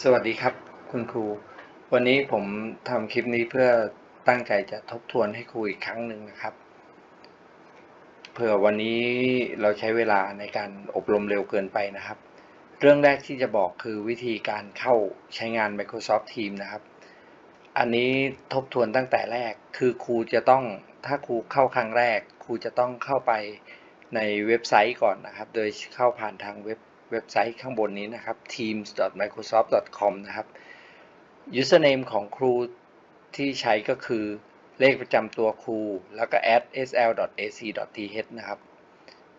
สวัสดีครับคุณครู วันนี้ผมทำคลิปนี้เพื่อตั้งใจจะทบทวนให้ครูอีกครั้งหนึ่งนะครับ เผื่อวันนี้เราใช้เวลาในการอบรมเร็วเกินไปนะครับ เรื่องแรกที่จะบอกคือวิธีการเข้าใช้งาน Microsoft Teams นะครับ อันนี้ทบทวนตั้งแต่แรกคือครูจะต้องถ้าครูเข้าครั้งแรก ครูจะต้องเข้าไปในเว็บไซต์ก่อนนะครับ โดยเข้าผ่านทางเว็บ เว็บไซต์ข้างบนนี้นะครับ teams.microsoft.com นะครับ username ของครูที่ใช้ก็คือเลขประจำตัวครู แล้วก็ at sl.ac.th นะครับ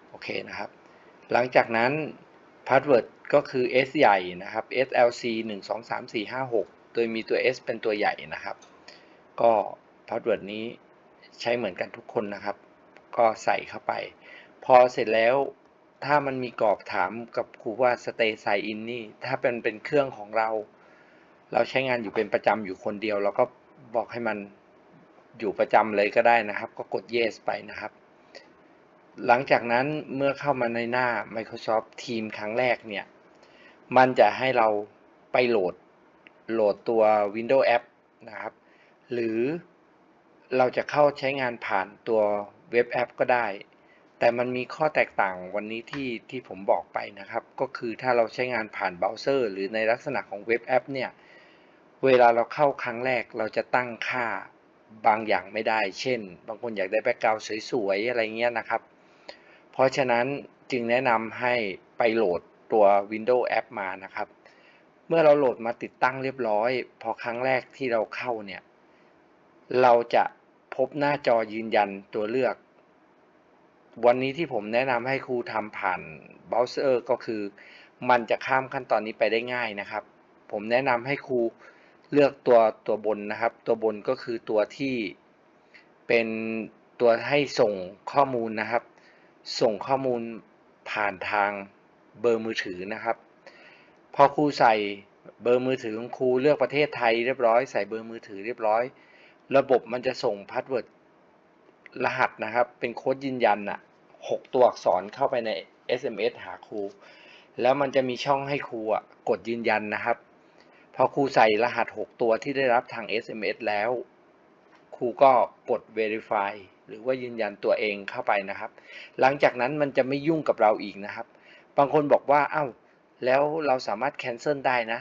โอเคนะครับ หลังจากนั้น password ก็คือ s ใหญ่นะครับ slc 1 2 3 4 5 6 โดยมีตัว s เป็นตัวใหญ่นะครับ ก็ password นี้ใช้เหมือนกันทุกคนนะครับ ก็ใส่เข้าไป พอเสร็จแล้ว ถ้ามันมีกรอบถามกับครูว่า stay sign in นี่ ถ้าเป็นเป็นเครื่องของเรา เราใช้งานอยู่เป็นประจำอยู่คนเดียว เราก็บอกให้มันอยู่ประจำเลยก็ได้นะครับ ก็กด yes ไปนะครับ หลังจากนั้นเมื่อเข้ามาในหน้า Microsoft Teams ครั้งแรกเนี่ย มันจะให้เราไปโหลดโหลดตัว Windows App นะครับ หรือเราจะเข้าใช้งานผ่านตัวเว็บแอปก็ได้ แต่มันมีข้อแตกต่างวันนี้ที่ที่ผมบอกไปนะครับ ก็คือถ้าเราใช้งานผ่านเบราว์เซอร์ หรือในลักษณะของเว็บแอปเนี่ย เวลาเราเข้าครั้งแรกเราจะตั้งค่าบางอย่างไม่ได้ เช่น บางคนอยากได้แบ็กกราวด์สวยๆ อะไรเงี้ยนะครับ เพราะฉะนั้นจึงแนะนำให้ไปโหลดตัว Windows App มานะครับ เมื่อเราโหลดมาติดตั้งเรียบร้อย พอครั้งแรกที่เราเข้าเนี่ย เราจะพบหน้าจอยืนยันตัวเลือก วันนี้ที่ผมแนะนำให้ครูทำผ่านเบราว์เซอร์ก็คือ มันจะข้ามขั้นตอนนี้ไปได้ง่ายนะครับ ผมแนะนำให้ครูเลือกตัวตัวบนนะครับ ตัวบนก็คือตัวที่เป็นตัวให้ส่งข้อมูลนะครับ ส่งข้อมูลผ่านทางเบอร์มือถือนะครับ พอครูใส่เบอร์มือถือของครูเลือกประเทศไทยเรียบร้อยใส่เบอร์มือถือเรียบร้อย ระบบมันจะส่งพาสเวิร์ด รหัสนะครับ เป็นโค้ดยืนยันอะหกตัวอักษรเข้าไปใน SMS หาครู แล้วมันจะมีช่องให้ครูอะกดยืนยันนะครับ พอครูใส่รหัส 6 ตัวที่ได้รับทาง SMS แล้ว ครูก็กด Verify หรือว่ายืนยันตัวเองเข้าไปนะครับ หลังจากนั้นมันจะไม่ยุ่งกับเราอีกนะครับ บางคนบอกว่าเอ้าแล้วเราสามารถ cancel ได้นะ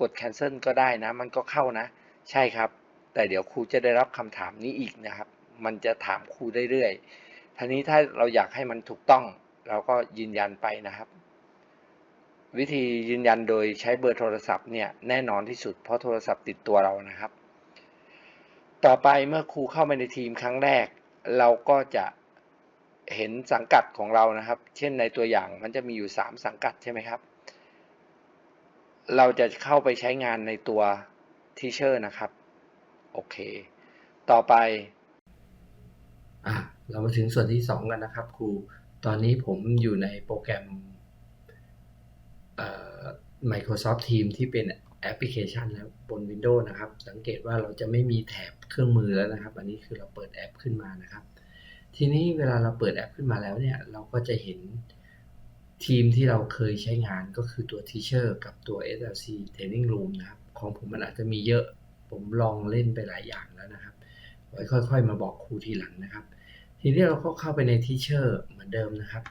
กด cancel ก็ได้นะ มันก็เข้านะ ใช่ครับ แต่เดี๋ยวครูจะได้รับคำถามนี้อีกนะครับ มันจะถามครูเรื่อยๆทีนี้ถ้าเราอยากให้มันถูกต้อง เราก็ยืนยันไปนะครับ วิธียืนยันโดยใช้เบอร์โทรศัพท์เนี่ยแน่นอนที่สุดเพราะโทรศัพท์ติดตัวเรานะครับ ต่อไปเมื่อครูเข้ามาในทีมครั้งแรก เราก็จะเห็นสังกัดของเรานะครับ เช่นในตัวอย่างมันจะมีอยู่ 3 สังกัดใช่ไหมครับ เราจะเข้าไปใช้งานในตัวทีเชอร์นะครับ โอเค ต่อไป เรามาถึงส่วนที่ 2 กันนะครับ ครู ตอนนี้ผมอยู่ในโปรแกรม Microsoft Teams ที่เป็นแอปพลิเคชันแล้วบน Windows นะครับ สังเกตว่าเราจะไม่มีแถบเครื่องมือแล้วนะครับ อันนี้คือเราเปิดแอปขึ้นมานะครับ ทีนี้เวลาเราเปิดแอปขึ้นมาแล้วเนี่ย เราก็จะเห็นทีมที่เราเคยใช้งานก็คือตัว Teacher กับตัว SLC Training Room นะครับ ของผมมันอาจจะมีเยอะ ผมลองเล่นไปหลายอย่างแล้วนะครับ ไว้ค่อย ๆ มาบอกครูทีหลังนะครับ ทีนี้เราก็เข้าไปใน Teacher เหมือนเดิมนะครับ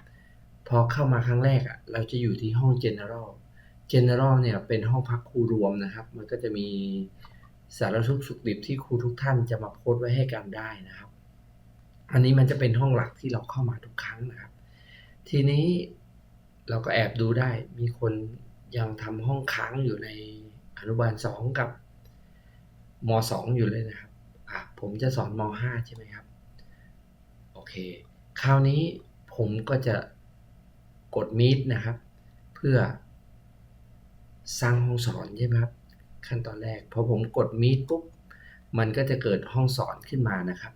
พอเข้ามาครั้งแรกอะเราจะอยู่ที่ห้อง General General เนี่ยเป็นห้องพักครูรวมนะครับ มันก็จะมีสารทุกสุขดิบที่ครูทุกท่านจะมาโพสต์ไว้ให้กันได้นะครับ อันนี้มันจะเป็นห้องหลักที่เราเข้ามาทุกครั้งนะครับ ทีนี้เราก็แอบดูได้ มีคนยังทำห้องค้างอยู่ในอนุบาล2กับม2ออยู่เลยนะครับ อะผมจะสอนม5ใช่ไหมครับ เค คราวนี้ผมก็จะกด Meet นะครับ เพื่อสร้างห้องสอนใช่ไหมครับ ขั้นตอนแรกพอผมกด Meet ปุ๊บมันก็จะเกิดห้องสอนขึ้นมานะครับ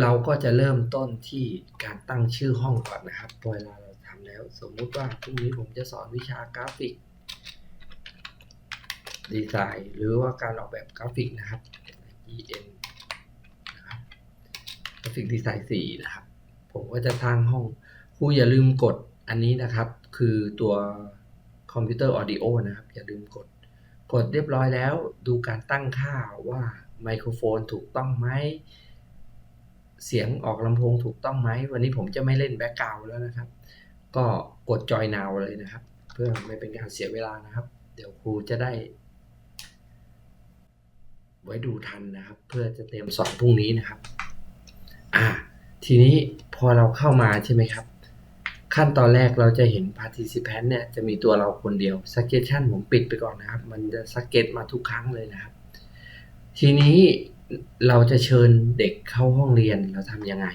เราก็จะเริ่มต้นที่การตั้งชื่อห้องก่อนนะครับเวลาเราทำแล้ว สมมุติว่าพรุ่งนี้ผมจะสอนวิชากราฟิกดีไซน์หรือว่าการออกแบบกราฟิกนะครับ EN ฟิกดีไซน์4นะครับ ผมก็จะสร้างห้องครูอย่าลืมกดอันนี้นะครับ คือตัวคอมพิวเตอร์ออดิโอนะครับ อย่าลืมกด กดเรียบร้อยแล้ว ดูการตั้งค่าว่าไมโครโฟนถูกต้องไหมเสียงออกลำโพงถูกต้องไหม วันนี้ผมจะไม่เล่นแบ็กกราวแล้วนะครับ ก็กดจอยนาวเลยนะครับ เพื่อไม่เป็นการเสียเวลานะครับ เดี๋ยวครูจะได้ ไว้ดูทันนะครับ เพื่อจะเตรียมสอนพรุ่งนี้นะครับ อ่าทีนี้พอเราเข้ามาใช่ไหมครับ ขั้นตอนแรกเราจะเห็น participant เนี่ยจะมีตัวเราคนเดียว suggestion ผมปิดไปก่อนนะครับ มันจะ suggest มาทุกครั้งเลยนะครับ ทีนี้เราจะเชิญเด็กเข้าห้องเรียนเราทำยังไง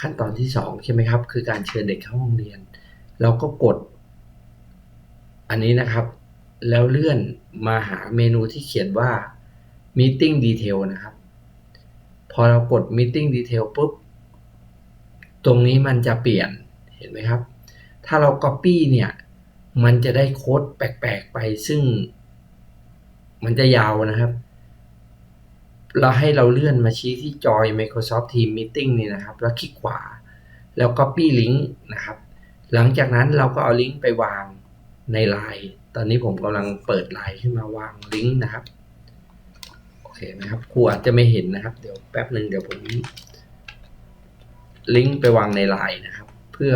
ขั้นตอนที่สองใช่ไหมครับ คือการเชิญเด็กเข้าห้องเรียน เราก็กด อันนี้นะครับ แล้วเลื่อนมาหาเมนูที่เขียนว่า meeting detail นะครับ อเรากด meeting detail ปุ๊บ ตรงนี้มันจะเปลี่ยน เห็นไหมครับ ถ้าเรา copy เนี่ย มันจะได้โค้ดแปลกๆไปซึ่ง มันจะยาวนะครับ เราให้เราเลื่อนมาชี้ที่จอย Microsoft Teams Meeting นี่นะครับ แล้วคลิกขวา แล้ว copy link นะครับ หลังจากนั้นเราก็เอาลิงก์ไปวางในไลน์ ตอนนี้ผมกำลังเปิดไลน์ขึ้นมาวางลิงก์นะครับ เคไหมครับครูอาจจะไม่เห็นนะครับ เดี๋ยวแป๊บหนึ่งเดี๋ยวผมลิงก์ไปวางในไลน์นะครับ เพื่อ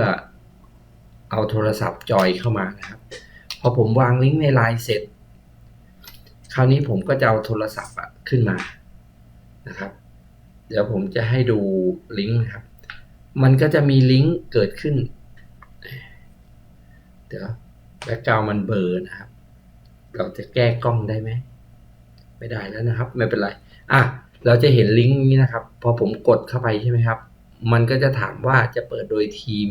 เอาโทรศัพท์จอยเข้ามานะครับ พอผมวางลิงก์ในไลน์เสร็จ คราวนี้ผมก็จะเอาโทรศัพท์ขึ้นมานะครับ เดี๋ยวผมจะให้ดูลิงก์นะครับ มันก็จะมีลิงก์เกิดขึ้น เดี๋ยวแบ็กกราวมันเบอร์นะครับ เราจะแก้กล้องได้ไหม ไม่ได้แล้วนะครับ ไม่เป็นไร อะ เราจะเห็นลิงก์นี้นะครับ พอผมกดเข้าไปใช่ไหมครับ มันก็จะถามว่าจะเปิดโดยทีม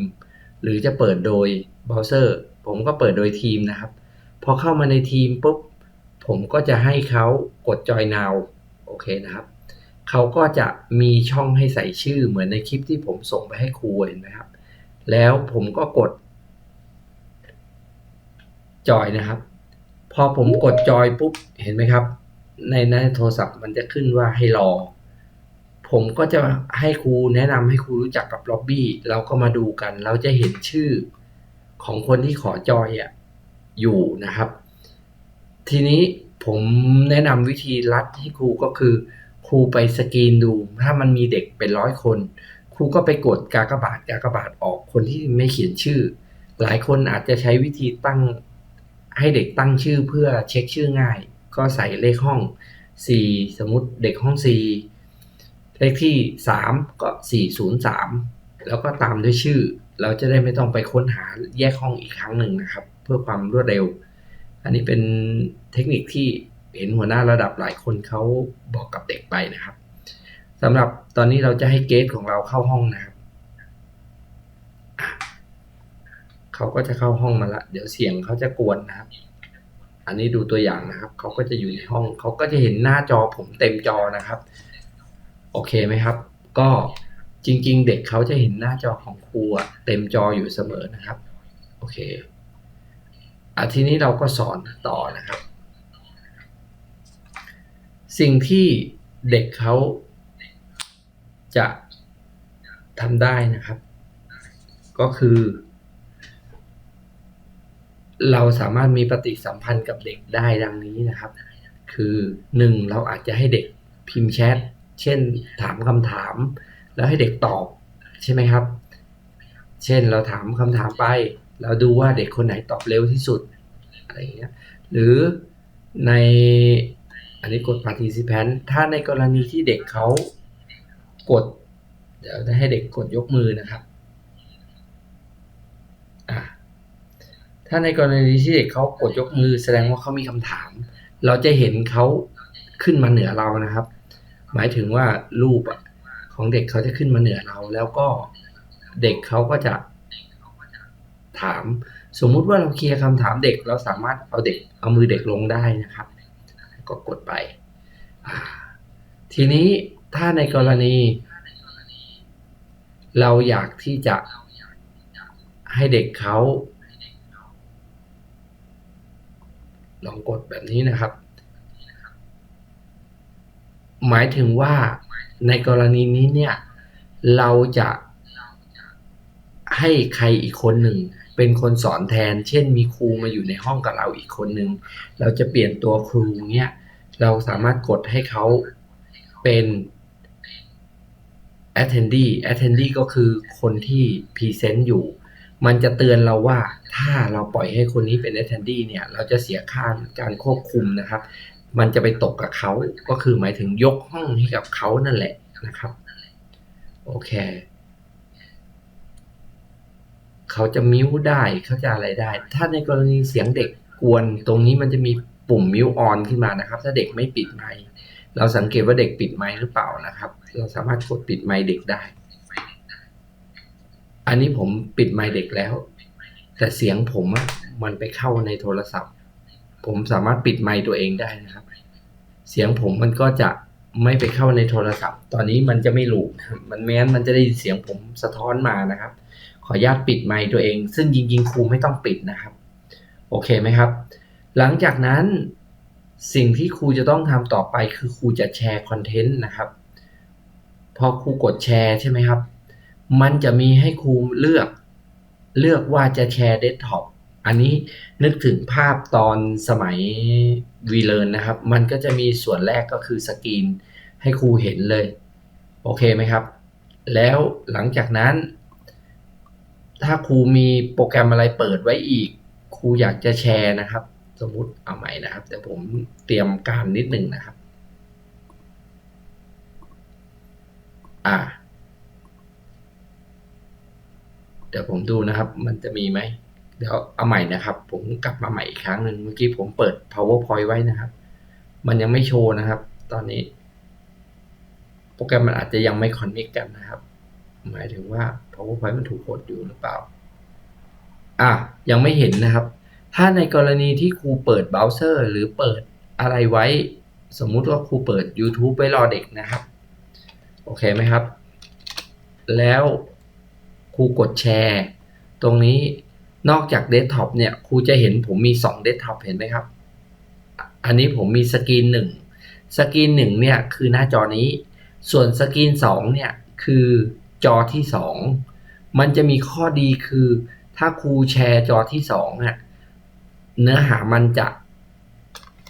หรือจะเปิดโดยเบราว์เซอร์ ผมก็เปิดโดยทีมนะครับ พอเข้ามาในทีมปุ๊บ ผมก็จะให้เขากดจอย now โอเคนะครับ เขาก็จะมีช่องให้ใส่ชื่อเหมือนในคลิปที่ผมส่งไปให้ครูเห็นไหมครับ แล้วผมก็กดจอยนะครับ พอผมกดจอยปุ๊บ เห็นไหมครับ ในในโทรศัพท์มันจะขึ้นว่าให้รอ ผมก็จะให้ครูแนะนำให้ครูรู้จักกับล็อบบี้เราก็มาดูกัน เราจะเห็นชื่อของคนที่ขอจอยอะอยู่นะครับ ทีนี้ผมแนะนำวิธีรัดให้ครูก็คือ ครูไปสกรีนดู ถ้ามันมีเด็กเป็นร้อยคน ครูก็ไปกดกากบาทกากบาทออกคนที่ไม่เขียนชื่อ หลายคนอาจจะใช้วิธีตั้งให้เด็กตั้งชื่อเพื่อเช็คชื่อง่าย ก็ใส่เลขห้อง 4 สมมติเด็กห้อง 4 เลขที่ 3 ก็ 403 แล้วก็ตามด้วยชื่อ เราจะได้ไม่ต้องไปค้นหาแยกห้องอีกครั้งหนึ่งนะครับ เพื่อความรวดเร็ว อันนี้เป็นเทคนิคที่เห็นหัวหน้าระดับหลายคนเขาบอกกับเด็กไปนะครับสำหรับตอนนี้เราจะให้เกสของเราเข้าห้องนะครับเขาก็จะเข้าห้องมาละ เดี๋ยวเสียงเขาจะกวนนะครับ อันนี้ดูตัวอย่างนะครับเขาก็จะอยู่ในห้องเขาก็จะเห็นหน้าจอผมเต็มจอนะครับ โอเคไหมครับ ก็จริง ๆ เด็กเขาจะเห็นหน้าจอของครูเต็มจออยู่เสมอนะครับ โอเคอะทีนี้เราก็สอนต่อนะครับ สิ่งที่เด็กเขาจะทำได้นะครับ ก็คือ เราสามารถมีปฏิสัมพันธ์กับเด็กได้ดังนี้นะครับ คือหนึ่งเราอาจจะให้เด็กพิมพ์แชท เช่นถามคำถาม แล้วให้เด็กตอบใช่ไหมครับ เช่นเราถามคำถามไป เราดูว่าเด็กคนไหนตอบเร็วที่สุดอะไรอย่างเงี้ยหรือในอันนี้กด participant ถ้าในกรณีที่เด็กเขากด เดี๋ยวจะให้เด็กกดยกมือนะครับอะ ถ้าในกรณีที่เด็กเขากดยกมือแสดงว่าเขามีคำถาม เราจะเห็นเขาขึ้นมาเหนือเรานะครับ หมายถึงว่ารูปของเด็กเขาจะขึ้นมาเหนือเรา แล้วก็เด็กเขาก็จะถาม สมมุติว่าเราเคลียร์คำถามเด็ก เราสามารถเอาเด็กเอามือเด็กลงได้นะครับ ก็กดไป ทีนี้ถ้าในกรณี เราอยากที่จะให้เด็กเขา ลองกดแบบนี้นะครับ หมายถึงว่าในกรณีนี้เนี่ย เราจะให้ใครอีกคนหนึ่งเป็นคนสอนแทน เช่นมีครูมาอยู่ในห้องกับเราอีกคนหนึ่งเราจะเปลี่ยนตัวครูเนี่ยเราสามารถกดให้เขาเป็น attendee attendee ก็คือคนที่ present อยู่ มันจะเตือนเราว่าถ้าเราปล่อยให้คนนี้เป็น attendee เนี่ย เราจะเสียค่าการควบคุมนะครับ มันจะไปตกกับเขาก็คือหมายถึงยกห้องให้กับเขานั่นแหละนะครับ โอเค เขาจะมิวได้เขาจะอะไรได้ ถ้าในกรณีเสียงเด็กกวนตรงนี้มันจะมีปุ่มมิวออนขึ้นมานะครับ ถ้าเด็กไม่ปิดไมค์เราสังเกตว่าเด็กปิดไมค์หรือเปล่านะครับ เราสามารถกดปิดไมค์เด็กได้ อันนี้ผมปิดไมค์เด็กแล้ว แต่เสียงผมอะมันไปเข้าในโทรศัพท์ ผมสามารถปิดไมค์ตัวเองได้นะครับ เสียงผมมันก็จะไม่ไปเข้าในโทรศัพท์ ตอนนี้มันจะไม่หลูนะครับมันแม้นมันจะได้ยินเสียงผมสะท้อนมานะครับ ขออนุญาตปิดไมค์ตัวเอง ซึ่งจริงๆครูไม่ต้องปิดนะครับ โอเคไหมครับ หลังจากนั้นสิ่งที่ครูจะต้องทำต่อไปคือครูจะแชร์คอนเทนต์นะครับ พอครูกดแชร์ใช่ไหมครับ มันจะมีให้ครูเลือก เลือกว่าจะแชร์เดสก์ท็อปอันนี้นึกถึงภาพตอนสมัยวีเลนนะครับ มันก็จะมีส่วนแรกก็คือสกรีนให้ครูเห็นเลย โอเคไหมครับ แล้วหลังจากนั้น ถ้าครูมีโปรแกรมอะไรเปิดไว้อีก ครูอยากจะแชร์นะครับ สมมุติเอาใหม่นะครับ แต่ผมเตรียมการนิดหนึ่งนะครับ อ่า เดี๋ยวผมดูนะครับ มันจะมีไหม เดี๋ยวเอาใหม่นะครับ ผมกลับมาใหม่อีกครั้งหนึ่งเมื่อกี้ผมเปิด powerpoint ไว้นะครับ มันยังไม่โชว์นะครับ ตอนนี้ โปรแกรมมันอาจจะยังไม่ connect กันนะครับ หมายถึงว่า powerpoint มันถูกกดอยู่หรือเปล่า อะ ยังไม่เห็นนะครับ ถ้าในกรณีที่ครูเปิดเบราว์เซอร์หรือเปิดอะไรไว้ สมมุติว่าครูเปิด YouTube ไว้รอเด็กนะครับ โอเคไหมครับ แล้ว ครูกดแชร์ ตรงนี้นอกจากเดสก์ท็อปเนี่ยครูจะเห็นผมมี2เดสก์ท็อปเห็นไหมครับ อันนี้ผมมีสกรีนหนึ่งสกรีนหนึ่งเนี่ยคือหน้าจอนี้ ส่วนสกรีนสองเนี่ยคือจอที่สองมันจะมีข้อดีคือ ถ้าครูแชร์จอที่สองอะเนื้อหามันจะ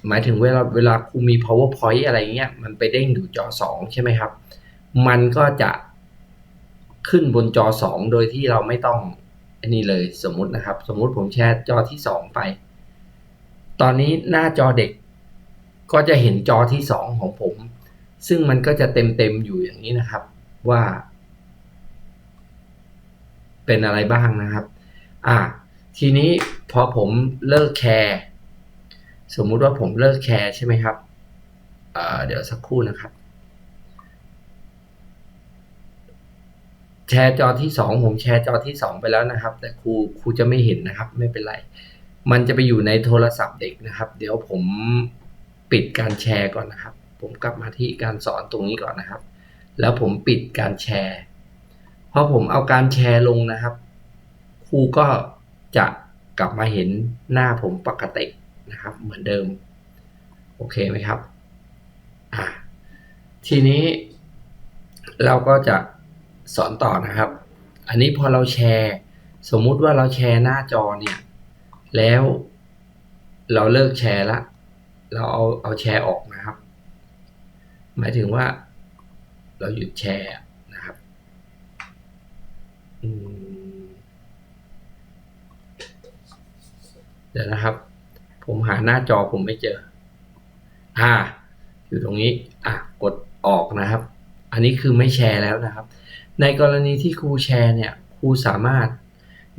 หมายถึงเวลาเวลาครูมี powerpoint อะไรเงี้ย มันไปเด้งอยู่จอสองใช่ไหมครับ มันก็จะ ขึ้นบนจอสองโดยที่เราไม่ต้องอันนี้เลยสมมุตินะครับ สมมุติผมแชร์จอที่สองไป ตอนนี้หน้าจอเด็กก็จะเห็นจอที่สองของผม ซึ่งมันก็จะเต็มๆอยู่อย่างนี้นะครับว่า เป็นอะไรบ้างนะครับ อะทีนี้พอผมเลิกแชร์สมมุติว่าผมเลิกแชร์ใช่ไหมครับเเดี๋ยวสักครู่นะครับ แชร์จอที่สองผมแชร์จอที่สองไปแล้วนะครับ แต่ครูครูจะไม่เห็นนะครับ ไม่เป็นไร มันจะไปอยู่ในโทรศัพท์เด็กนะครับ เดี๋ยวผมปิดการแชร์ก่อนนะครับ ผมกลับมาที่การสอนตรงนี้ก่อนนะครับ แล้วผมปิดการแชร์พอผมเอาการแชร์ลงนะครับ ครูก็จะกลับมาเห็นหน้าผมปกตินะครับ เหมือนเดิม โอเคไหมครับอ่าทีนี้เราก็จะ สอนต่อนะครับ อันนี้พอเราแชร์ สมมุติว่าเราแชร์หน้าจอเนี่ย แล้วเราเลิกแชร์ละ เราเอาเอาแชร์ออกนะครับ หมายถึงว่า เราหยุดแชร์นะครับเดี๋ยวนะครับ ผมหาหน้าจอผมไม่เจอ อ่า อยู่ตรงนี้ อะ กดออกนะครับ อันนี้คือไม่แชร์แล้วนะครับ ในกรณีที่ครูแชร์เนี่ยครูสามารถ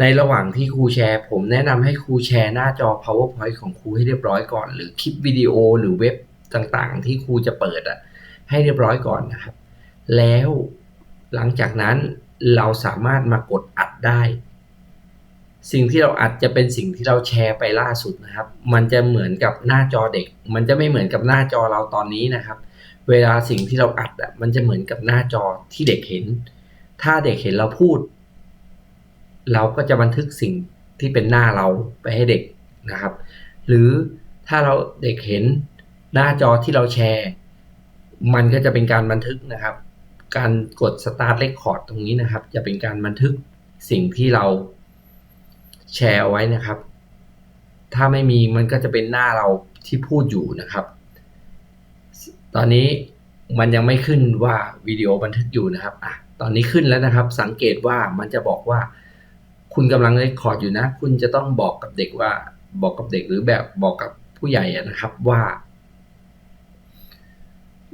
ในระหว่างที่ครูแชร์ ผมแนะนำให้ครูแชร์หน้าจอ powerpoint ของครูให้เรียบร้อยก่อน หรือคลิปวิดีโอหรือเว็บต่างๆ ที่ครูจะเปิดอะให้เรียบร้อยก่อนนะครับ แล้วหลังจากนั้นเราสามารถมากดอัดได้ สิ่งที่เราอัดจะเป็นสิ่งที่เราแชร์ไปล่าสุดนะครับ มันจะเหมือนกับหน้าจอเด็ก มันจะไม่เหมือนกับหน้าจอเราตอนนี้นะครับ เวลาสิ่งที่เราอัดอะมันจะเหมือนกับหน้าจอที่เด็กเห็น ถ้าเด็กเห็นเราพูด เราก็จะบันทึกสิ่งที่เป็นหน้าเราไปให้เด็กนะครับ หรือถ้าเราเด็กเห็นหน้าจอที่เราแชร์ มันก็จะเป็นการบันทึกนะครับ การกด start record ตรงนี้นะครับ จะเป็นการบันทึกสิ่งที่เราแชร์เอาไว้นะครับ ถ้าไม่มีมันก็จะเป็นหน้าเราที่พูดอยู่นะครับ ตอนนี้มันยังไม่ขึ้นว่าวิดีโอบันทึกอยู่นะครับอะ ตอนนี้ขึ้นแล้วนะครับ สังเกตว่ามันจะบอกว่า คุณกำลังเรคคอร์ดอยู่นะ คุณจะต้องบอกกับเด็กว่าบอกกับเด็กหรือแบบบอกกับผู้ใหญ่นะครับว่า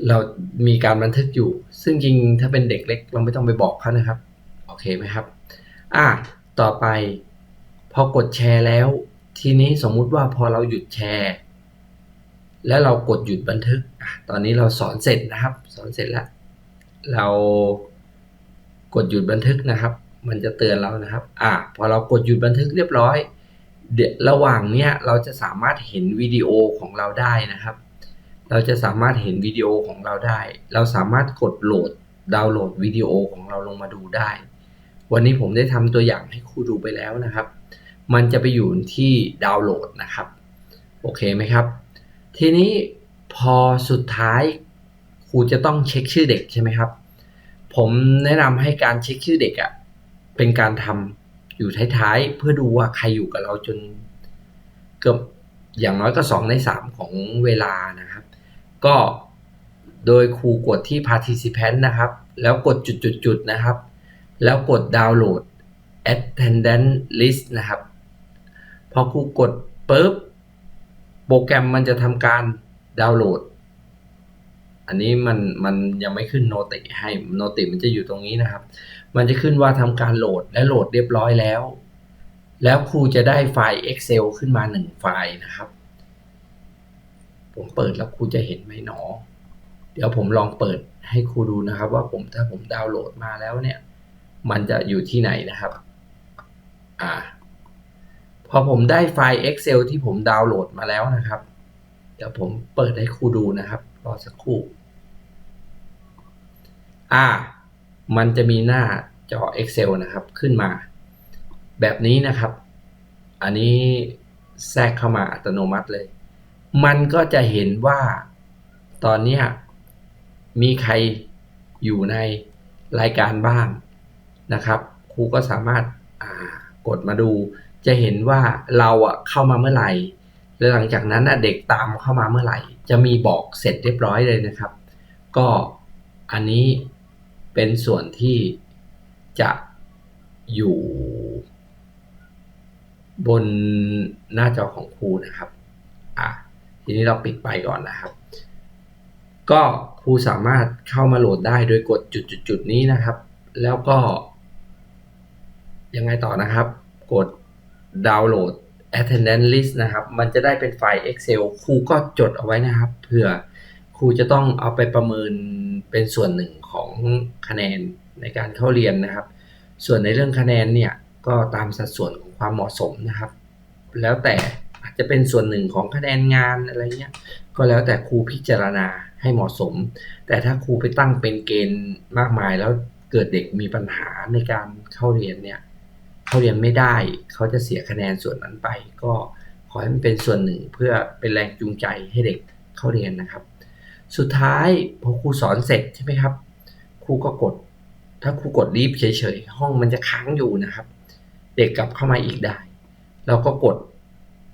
เรามีการบันทึกอยู่ ซึ่งจริงถ้าเป็นเด็กเล็ก เราไม่ต้องไปบอกเขานะครับ โอเคไหมครับ อะต่อไป พอกดแชร์แล้ว ทีนี้สมมุติว่าพอเราหยุดแชร์ แล้วเรากดหยุดบันทึกอตอนนี้เราสอนเสร็จนะครับ สอนเสร็จแล้ว เรา กดหยุดบันทึกนะครับ มันจะเตือนเรานะครับ อะพอเรากดหยุดบันทึกเรียบร้อยเดี๋ยวระหว่างเนี้ยเราจะสามารถเห็นวิดีโอของเราได้นะครับ เราจะสามารถเห็นวิดีโอของเราได้ เราสามารถกดโหลดดาวน์โหลดวิดีโอของเราลงมาดูได้ วันนี้ผมได้ทำตัวอย่างให้ครูดูไปแล้วนะครับ มันจะไปอยู่ที่ดาวน์โหลดนะครับ โอเคไหมครับ ทีนี้พอสุดท้ายครูจะต้องเช็คชื่อเด็กใช่ไหมครับ ผมแนะนำให้การเช็คชื่อเด็กอะ่ะเป็นการทำอยู่ท้ายๆ เพื่อดูว่าใครอยู่กับเราจนเกือบอย่างน้อยก็2ใน3ของเวลานะครับ ก็โดยครูกดที่ participant นะครับ แล้วกดจุดๆนะครับ แล้วกดดาวน์โหลด attendance list นะครับ พอครูกดปุ๊บโปรแกรมมันจะทำการดาวน์โหลด อันนี้มันมันยังไม่ขึ้นโนติให้โนติมันจะอยู่ตรงนี้นะครับ มันจะขึ้นว่าทำการโหลดและโหลดเรียบร้อยแล้ว แล้วครูจะได้ไฟล์ Excel ขึ้นมา 1 ไฟล์นะครับ ผมเปิดแล้วครูจะเห็นไหมหนอ เดี๋ยวผมลองเปิดให้ครูดูนะครับ ว่าผมถ้าผมดาวน์โหลดมาแล้วเนี่ย มันจะอยู่ที่ไหนนะครับ อ่า พอผมได้ไฟล์ Excel ที่ผมดาวน์โหลดมาแล้วนะครับ เดี๋ยวผมเปิดให้ครูดูนะครับรอสักครู่ อ่า มันจะมีหน้าจอ Excel นะครับขึ้นมา แบบนี้นะครับ อันนี้แทรกเข้ามาอัตโนมัติเลย มันก็จะเห็นว่าตอนนี้มีใครอยู่ในรายการบ้างนะครับครูก็สามารถากดมาดู จะเห็นว่าเราอะเข้ามาเมื่อไหร่และหลังจากนั้นเด็กตามเข้ามาเมื่อไหร่ จะมีบอกเสร็จเรียบร้อยเลยนะครับ ก็อันนี้ เป็นส่วนที่จะอยู่บนหน้าจอของครูนะครับอะทีนี้เราปิดไปก่อนนะครับ ก็ครูสามารถเข้ามาโหลดได้โดยกดจุดๆนี้นะครับ แล้วก็ ยังไงต่อนะครับ กดดาวน์โหลด attendance list นะครับ มันจะได้เป็นไฟล์ Excel ครูก็จดเอาไว้นะครับ เผื่อครูจะต้องเอาไปประเมินเป็นส่วนหนึ่ง ของคะแนนในการเข้าเรียนนะครับ ส่วนในเรื่องคะแนนเนี่ยก็ตามสัดส่วนของความเหมาะสมนะครับ แล้วแต่อาจจะเป็นส่วนหนึ่งของคะแนนงานอะไรเงี้ยก็แล้วแต่ครูพิจารณาให้เหมาะสม แต่ถ้าครูไปตั้งเป็นเกณฑ์มากมายแล้วเกิดเด็กมีปัญหาในการเข้าเรียนเนี่ยเข้าเรียนไม่ได้เขาจะเสียคะแนนส่วนนั้นไป ก็ขอให้มันเป็นส่วนหนึ่งเพื่อเป็นแรงจูงใจให้เด็กเข้าเรียนนะครับ สุดท้ายพอครูสอนเสร็จใช่ไหมครับ รูก็กด ถ้าครูกดรีบเฉยๆ ห้องมันจะค้างอยู่นะครับ เด็กกลับเข้ามาอีกได้ เราก็กด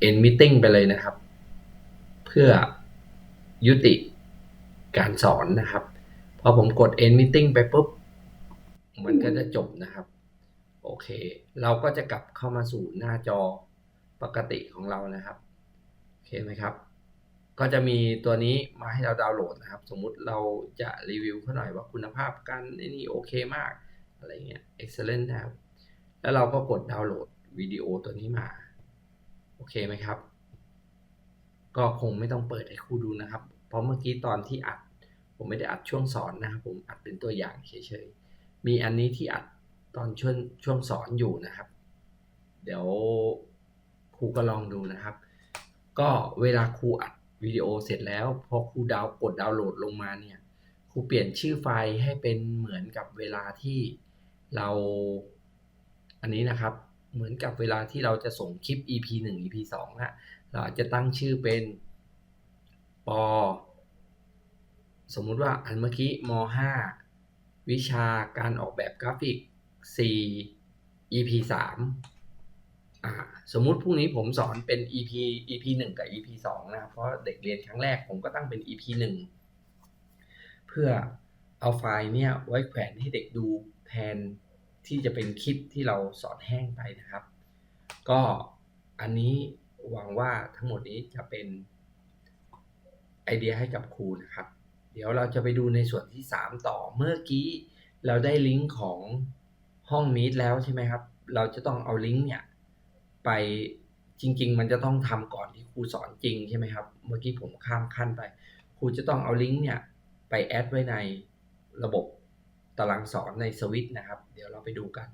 end meeting ไปเลยนะครับ เพื่อยุติการสอนนะครับ พอผมกด end meeting ไปปุ๊บ มันก็จะจบนะครับ โอเค เราก็จะกลับเข้ามาสู่หน้าจอปกติของเรานะครับ โอเคไหมครับ ก็จะมีตัวนี้มาให้เราดาวน์โหลดนะครับ สมมุติเราจะรีวิวเขาหน่อยว่าคุณภาพการนี่โอเคมาก อะไรเงี้ย excellent นะครับ แล้วเราก็กดดาวน์โหลดวิดีโอตัวนี้มา โอเคไหมครับ ก็คงไม่ต้องเปิดให้ครูดูนะครับ เพราะเมื่อกี้ตอนที่อัด ผมไม่ได้อัดช่วงสอนนะครับ ผมอัดเป็นตัวอย่างเฉยๆ มีอันนี้ที่อัดตอนช่วงช่วงสอนอยู่นะครับ เดี๋ยวครูก็ลองดูนะครับ ก็เวลาครูอัด วิดีโอเสร็จแล้วพอครูดาวกดดาวน์โหลดลงมาเนี่ยครูเปลี่ยนชื่อไฟล์ให้เป็นเหมือนกับเวลาที่เราอันนี้นะครับเหมือนกับเวลาที่เราจะส่งคลิป EP 1 EP 2นะเราอาจจะตั้งชื่อเป็นปอสมมุติว่าอันเมื่อกี้ม5วิชาการออกแบบกราฟิก 4 EP 3 สมมุติพรุ่งนี้ผมสอนเป็น EP EP หนึ่งกับ EP สองนะครับเพราะเด็กเรียนครั้งแรกผมก็ตั้งเป็น EP หนึ่งเพื่อเอาไฟล์เนี่ยไว้แขวนให้เด็กดูแทนที่จะเป็นคลิปที่เราสอนแห้งไปนะครับ ก็อันนี้หวังว่าทั้งหมดนี้จะเป็นไอเดียให้กับครูนะครับ เดี๋ยวเราจะไปดูในส่วนที่ 3 ต่อเมื่อกี้ เราได้ลิงก์ของห้องมีดแล้วใช่ไหมครับ เราจะต้องเอาลิงก์เนี่ย ไปจริง ๆ มันจะต้องทำก่อนที่ครูสอนจริงใช่ไหมครับ เมื่อกี้ผมข้ามขั้นไป ครูจะต้องเอาลิงก์เนี่ยไปแอดไว้ในระบบตารางสอนในสวิตนะครับ เดี๋ยวเราไปดูกัน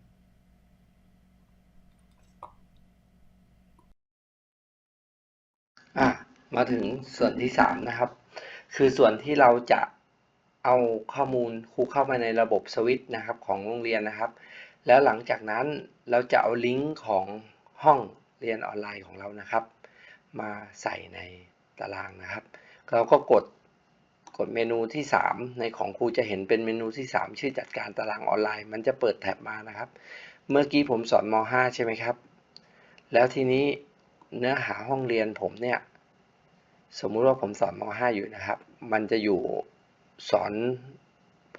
อะมาถึงส่วนที่สามนะครับ คือส่วนที่เราจะเอาข้อมูลครูเข้ามาในระบบสวิตนะครับของโรงเรียนนะครับ แล้วหลังจากนั้นเราจะเอาลิงก์ของ ห้องเรียนออนไลน์ของเรานะครับ มาใส่ในตารางนะครับ เราก็กดกดเมนูที่ 3 ในของครูจะเห็นเป็นเมนูที่ 3 ชื่อจัดการตารางออนไลน์ มันจะเปิดแท็บมานะครับ เมื่อกี้ผมสอนม .5 ใช่ไหมครับ แล้วทีนี้เนื้อหาห้องเรียนผมเนี่ย สมมุติว่าผมสอนม .5 อยู่นะครับ มันจะอยู่สอน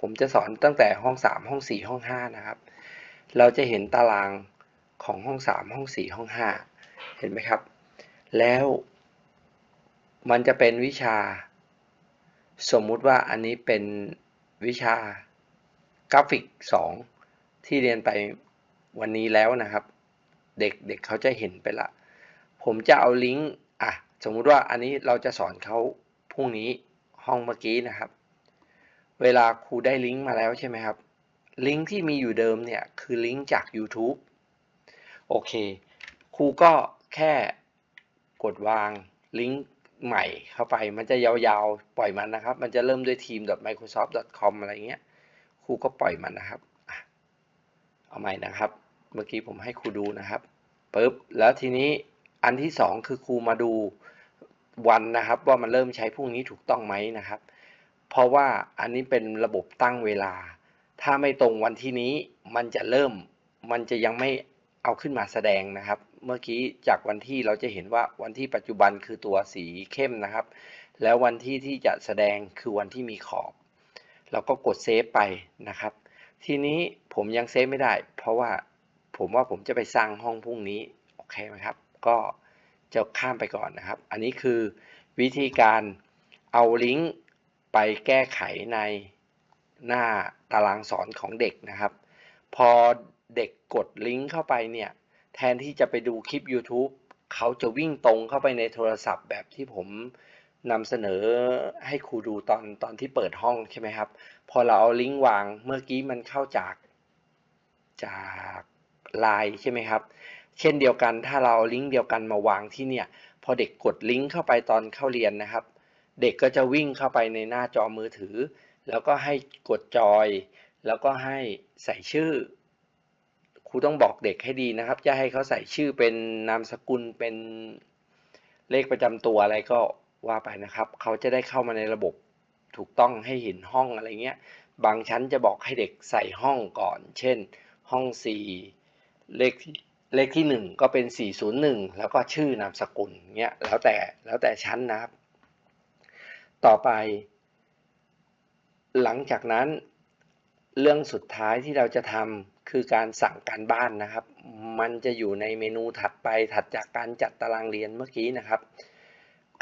ผมจะสอนตั้งแต่ห้อง 3 ห้อง 4 ห้อง 5 นะครับ เราจะเห็นตาราง ของห้อง 3 ห้อง 4 ห้อง 5 เห็นไหมครับ แล้วมันจะเป็นวิชา สมมุติว่าอันนี้เป็นวิชากราฟิก 2 ที่เรียนไปวันนี้แล้วนะครับ เด็กเด็กเขาจะเห็นไปละ ผมจะเอาลิงก์อะสมมุติว่าอันนี้เราจะสอนเขาพรุ่งนี้ห้องเมื่อกี้นะครับ เวลาครูได้ลิงก์มาแล้วใช่ไหมครับลิงก์ที่มีอยู่เดิมเนี่ย คือลิงก์จาก YouTube โอเค ครูก็แค่กดวางลิงก์ใหม่เข้าไป มันจะยาวๆ ปล่อยมันนะครับ มันจะเริ่มด้วย team.microsoft.com อะไรเงี้ย ครูก็ปล่อยมันนะครับ เอาใหม่นะครับ เมื่อกี้ผมให้ครูดูนะครับปึ๊บ แล้วทีนี้อันที่สองคือครูมาดูวันนะครับ ว่ามันเริ่มใช้พรุ่งนี้ถูกต้องไหมนะครับ เพราะว่าอันนี้เป็นระบบตั้งเวลา ถ้าไม่ตรงวันที่นี้ มันจะเริ่ม มันจะยังไม่ เอาขึ้นมาแสดงนะครับ เมื่อกี้จากวันที่เราจะเห็นว่าวันที่ปัจจุบันคือตัวสีเข้มนะครับ แล้ววันที่ที่จะแสดงคือวันที่มีขอบ เราก็กดเซฟไปนะครับ ทีนี้ผมยังเซฟไม่ได้ เพราะว่าผมว่าผมจะไปสร้างห้องพรุ่งนี้โอเคไหมครับ ก็จะข้ามไปก่อนนะครับ อันนี้คือวิธีการเอาลิงก์ไปแก้ไขในหน้าตารางสอนของเด็กนะครับ พอ เด็กกดลิงก์เข้าไปเนี่ย แทนที่จะไปดูคลิป YouTube เขาจะวิ่งตรงเข้าไปในโทรศัพท์แบบที่ผมนำเสนอให้ครูดูตอนตอนที่เปิดห้องใช่ไหมครับ พอเราเอาลิงก์วางเมื่อกี้มันเข้าจากจากไลน์ใช่ไหมครับ เช่นเดียวกันถ้าเราเอาลิงก์เดียวกันมาวางที่เนี่ย พอเด็กกดลิงก์เข้าไปตอนเข้าเรียนนะครับ เด็กก็จะวิ่งเข้าไปในหน้าจอมือถือ แล้วก็ให้กดจอย แล้วก็ให้ใส่ชื่อ รูต้องบอกเด็กให้ดีนะครับจะให้เขาใส่ชื่อเป็นนามสกุลเป็นเลขประจำตัวอะไรก็ว่าไปนะครับ เขาจะได้เข้ามาในระบบถูกต้องให้เห็นห้องอะไรเงี้ย บางชั้นจะบอกให้เด็กใส่ห้องก่อน เช่น ห้อง 4 เลขที่เลขที่ 1 ก็เป็น 401 แล้วก็ชื่อนามสกุลเงี้ยแล้วแต่แล้วแต่ชั้นนะครับ ต่อไป หลังจากนั้น เรื่องสุดท้ายที่เราจะทำ คือการสั่งการบ้านนะครับ มันจะอยู่ในเมนูถัดไปถัดจากการจัดตารางเรียนเมื่อกี้นะครับ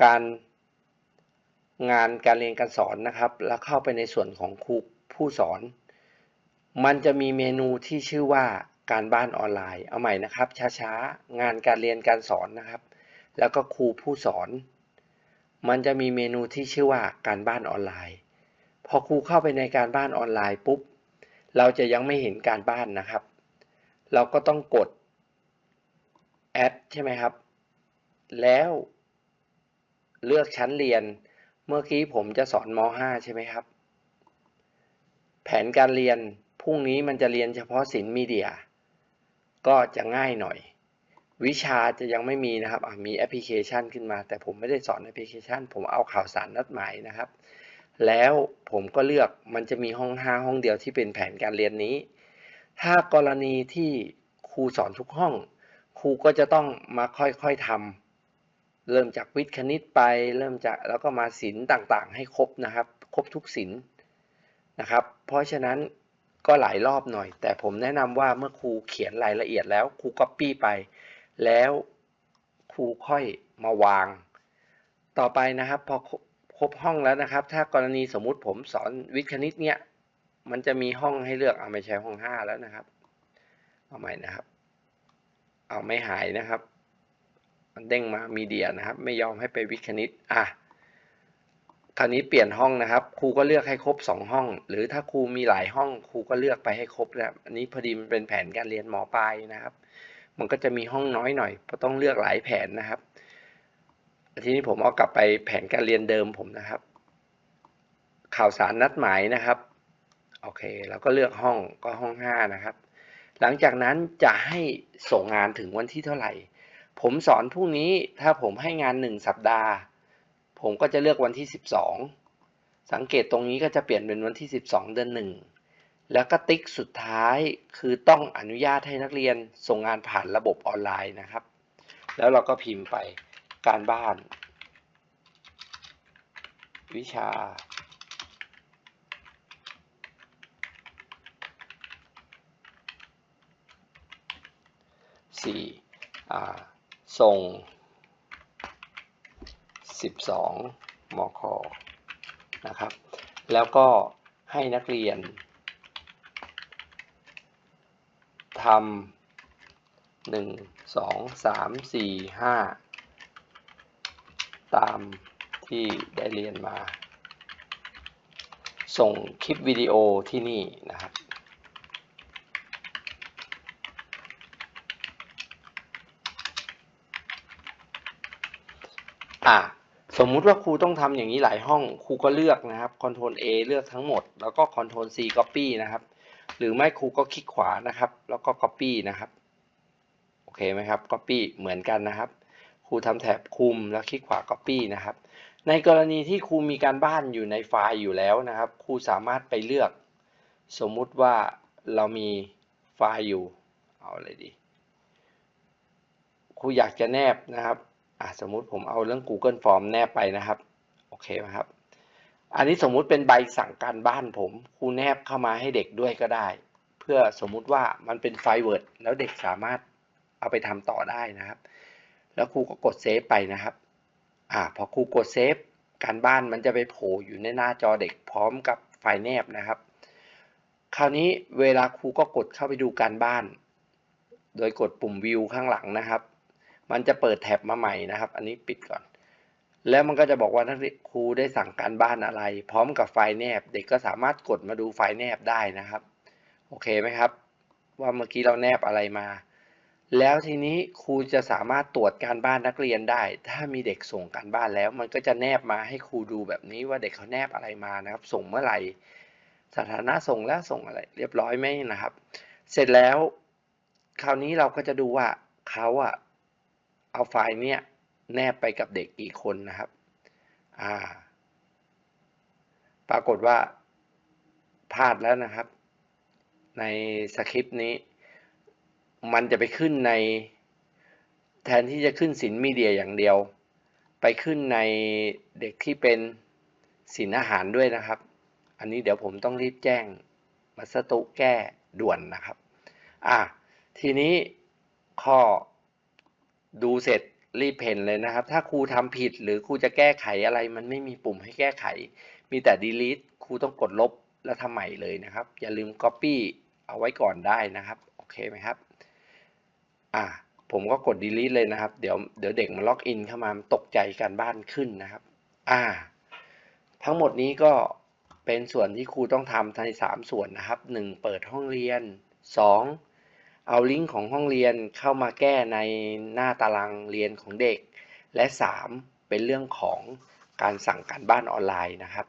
การงานการเรียนการสอนนะครับ แล้วเข้าไปในส่วนของครูผู้สอน มันจะมีเมนูที่ชื่อว่าการบ้านออนไลน์ เอาใหม่นะครับ ช้าๆ งานการเรียนการสอนนะครับ แล้วก็ครูผู้สอน มันจะมีเมนูที่ชื่อว่าการบ้านออนไลน์ พอครูเข้าไปในการบ้านออนไลน์ปุ๊บ เราจะยังไม่เห็นการบ้านนะครับ เราก็ต้องกดแอดใช่ไหมครับ แล้วเลือกชั้นเรียน เมื่อกี้ผมจะสอนม .5 ใช่ไหมครับ แผนการเรียนพรุ่งนี้มันจะเรียนเฉพาะศิลป์มีเดีย ก็จะง่ายหน่อย วิชาจะยังไม่มีนะครับมีแอปพลิเคชันขึ้นมา แต่ผมไม่ได้สอนแอปพลิเคชัน ผมเอาข่าวสารนัดหมายนะครับ แล้วผมก็เลือกมันจะมีห้อง 5 ห้องเดียวที่เป็นแผนการเรียนนี้ ถ้ากรณีที่ครูสอนทุกห้อง ครูก็จะต้องมาค่อยๆทำเริ่มจากวิทย์คณิตไปเริ่มจากแล้วก็มาศิลป์ต่างๆ ให้ครบนะครับ ครบทุกศิลป์นะครับ เพราะฉะนั้นก็หลายรอบหน่อย แต่ผมแนะนำว่าเมื่อครูเขียนรายละเอียดแล้วครูก๊อปปี้ไป แล้วครูค่อยมาวาง ต่อไปนะครับพอ ครบห้องแล้วนะครับ ถ้ากรณีสมมุติผมสอนวิทย์คณิตเนี่ย มันจะมีห้องให้เลือกเอาไม่ใช่ห้องห้าแล้วนะครับ เอาใหม่นะครับ เอาไม่หายนะครับ มันเด้งมามีเดียนะครับ ไม่ยอมให้ไปวิทย์คณิตอะคราวนี้เปลี่ยนห้องนะครับ ครูก็เลือกให้ครบสองห้อง หรือถ้าครูมีหลายห้องครูก็เลือกไปให้ครบนะครับอันนี้พอดีมันเป็นแผนการเรียนหมอปลายนะครับ มันก็จะมีห้องน้อยหน่อยเพราะต้องเลือกหลายแผนนะครับ ทีนี้ผมเอากลับไปแผนการเรียนเดิมผมนะครับ ข่าวสารนัดหมายนะครับ โอเคเราก็เลือกห้องก็ห้องห้านะครับ หลังจากนั้นจะให้ส่งงานถึงวันที่เท่าไหร่ ผมสอนพรุ่งนี้ถ้าผมให้งานหนึ่งสัปดาห์ ผมก็จะเลือกวันที่สิบสองสังเกตตรงนี้ก็จะเปลี่ยนเป็นวันที่สิบสองเดือนหนึ่งแล้วก็ติ๊กสุดท้ายคือต้องอนุญาตให้นักเรียนส่งงานผ่านระบบออนไลน์นะครับ แล้วเราก็พิมพ์ไป การบ้าน วิชาสี่ส่งสิบสองมค นะครับ แล้วก็ให้นักเรียนทำหนึ่งสองสามสี่ห้า ตามที่ได้เรียนมา ส่งคลิปวิดีโอที่นี่นะครับ อะสมมุติว่าครูต้องทำอย่างนี้หลายห้องครูก็เลือกนะครับ Ctrl A เลือกทั้งหมด แล้วก็ Ctrl C Copy นะครับ หรือไม่ครูก็คลิกขวานะครับ แล้วก็ Copy นะครับ โอเคไหมครับ Copy เหมือนกันนะครับ ครูทำแถบคุมแล้วคลิกขวา Copy นะครับ ในกรณีที่ครูมีการบ้านอยู่ในไฟล์อยู่แล้วนะครับ ครูสามารถไปเลือก สมมุติว่าเรามีไฟล์อยู่ เอาอะไรดี ครูอยากจะแนบนะครับอะสมมุติผมเอาเรื่อง Google Form แนบไปนะครับ โอเคไหมครับ อันนี้สมมุติเป็นใบสั่งการบ้านผม ครูแนบเข้ามาให้เด็กด้วยก็ได้ เพื่อสมมุติว่ามันเป็นไฟล์ Word แล้วเด็กสามารถเอาไปทำต่อได้นะครับ แล้วครูก็กดเซฟไปนะครับ อ่า พอครูกดเซฟ การบ้านมันจะไปโผล่อยู่ในหน้าจอเด็กพร้อมกับไฟล์แนบนะครับ คราวนี้เวลาครูก็กดเข้าไปดูการบ้าน โดยกดปุ่มวิวข้างหลังนะครับ มันจะเปิดแท็บมาใหม่นะครับ อันนี้ปิดก่อน แล้วมันก็จะบอกว่านักเรียนครูได้สั่งการบ้านอะไร พร้อมกับไฟล์แนบ เด็กก็สามารถกดมาดูไฟล์แนบได้นะครับ โอเคไหมครับ ว่าเมื่อกี้เราแนบอะไรมา แล้วทีนี้ครูจะสามารถตรวจการบ้านนักเรียนได้ ถ้ามีเด็กส่งการบ้านแล้ว มันก็จะแนบมาให้ครูดูแบบนี้ว่าเด็กเขาแนบอะไรมานะครับ ส่งเมื่อไหร่สถานะส่งแล้วส่งอะไร เรียบร้อยไหมนะครับ เสร็จแล้ว คราวนี้เราก็จะดูว่าเขาอะเอาไฟล์เนี้ยแนบไปกับเด็กกี่คนนะครับอ่าปรากฏว่าพลาดแล้วนะครับ ในสคริปต์นี้ มันจะไปขึ้นในแทนที่จะขึ้นสินมีเดียอย่างเดียว ไปขึ้นในเด็กที่เป็นสินอาหารด้วยนะครับ อันนี้เดี๋ยวผมต้องรีบแจ้งมัสตุแก้ด่วนนะครับ อะทีนี้ข้อดูเสร็จรีบเพนเลยนะครับ ถ้าครูทำผิดหรือครูจะแก้ไขอะไร มันไม่มีปุ่มให้แก้ไข มีแต่ delete ครูต้องกดลบแล้วทำใหม่เลยนะครับ อย่าลืม copy เอาไว้ก่อนได้นะครับ โอเคไหมครับ อ่าผมก็กด delete เลยนะครับ เดี๋ยวเดี๋ยวเด็กมาล็อกอินเข้ามาตกใจการบ้านขึ้นนะครับ อ่า ทั้งหมดนี้ก็เป็นส่วนที่ครูต้องทำในสามส่วนนะครับหนึ่งเปิดห้องเรียนสองเอาลิงก์ของห้องเรียนเข้ามาแก้ในหน้าตารางเรียนของเด็ก และสามเป็นเรื่องของการสั่งการบ้านออนไลน์นะครับ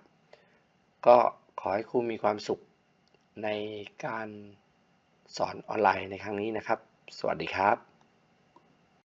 ก็ขอให้ครูมีความสุขในการสอนออนไลน์ในครั้งนี้นะครับ สวัสดีครับ